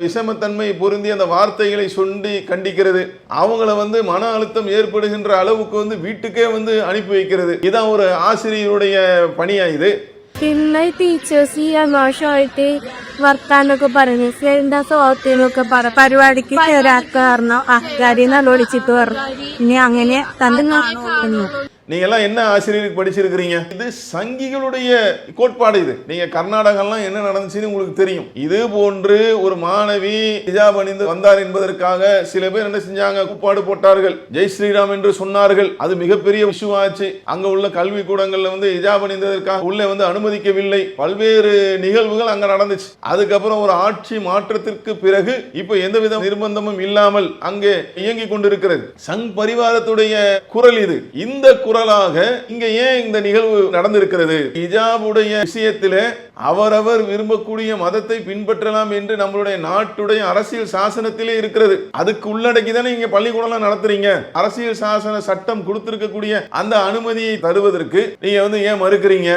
விஷமத்தன்மை பொருந்தி அந்த வார்த்தைகளை சொல்லி கண்டிக்கிறது அவங்கள வந்து மன அழுத்தம் ஏற்படுகின்ற அளவுக்கு வந்து வீட்டுக்கே வந்து அனுப்பி வைக்கிறது இதான் ஒரு ஆசிரியருடைய പണിയാ ഇത് പിന്നെ ടീച്ചേഴ്സ് ഈ മോശമായിട്ട് വർത്താനൊക്കെ പറഞ്ഞു എന്താ സ്വാത്തിനൊക്കെ പറ പരിപാടിക്ക് ചേരാത്ത കാരണം ആൾക്കാരി നല്ല വിളിച്ചിട്ട് പറഞ്ഞു ഇനി അങ്ങനെ തന്റെ നാണു நீங்க எல்லாம் என்ன ஆசிரியருக்கு படிச்சிருக்கிறீங்க? இது சங்கிகளுடைய கோட்பாடு இது. நீங்க கர்நாடகாலாம் என்ன நடந்துச்சுன்னு உங்களுக்கு தெரியும். இது போன்று ஒரு மாணவி ஹிஜாப் அணிந்து வந்தார் என்பதற்காக சில பேர் என்ன செஞ்சாங்க? கூப்பாடு போட்டார்கள். ஜெய் ஸ்ரீராம் என்று சொன்னார்கள். அது மிகப்பெரிய இஷ்யூ ஆச்சு அங்க உள்ள கல்வி கூடங்கள்ல வந்து ஹிஜாப் அணிந்ததற்காக உள்ளே வந்து அனுமதிக்கவில்லை. பல்வேறு நிகழ்வுகள் அங்க நடந்துச்சு. அதுக்கப்புறம் ஒரு ஆட்சி மாற்றத்திற்கு பிறகு இப்போ எந்தவித நிர்பந்தமும் இல்லாமல் அங்கே இயங்கி கொண்டிருக்கிறது. சங் பரிவாரத்துடைய குரல் இது. இந்த குரலாக இங்க ஏன் இந்த நிகழ்வு நடந்திருக்கிறது? ஹிஜாபுடைய விஷயத்திலே அவரவர் விரும்பக்கூடிய மதத்தை பின்பற்றலாம் என்று நம்மளுடைய நாட்டுடைய அரசியல் சாசனத்திலே இருக்கிறது. அதுக்கு உள்ளடக்கி தானே இங்க பள்ளிக்கூடம்லாம் நடத்துறீங்க? அரசியல் சாசன சட்டம் கொடுத்திருக்கக்கூடிய அந்த அனுமதியை தருவதற்கு நீங்க வந்து ஏன் மறுக்கிறீங்க?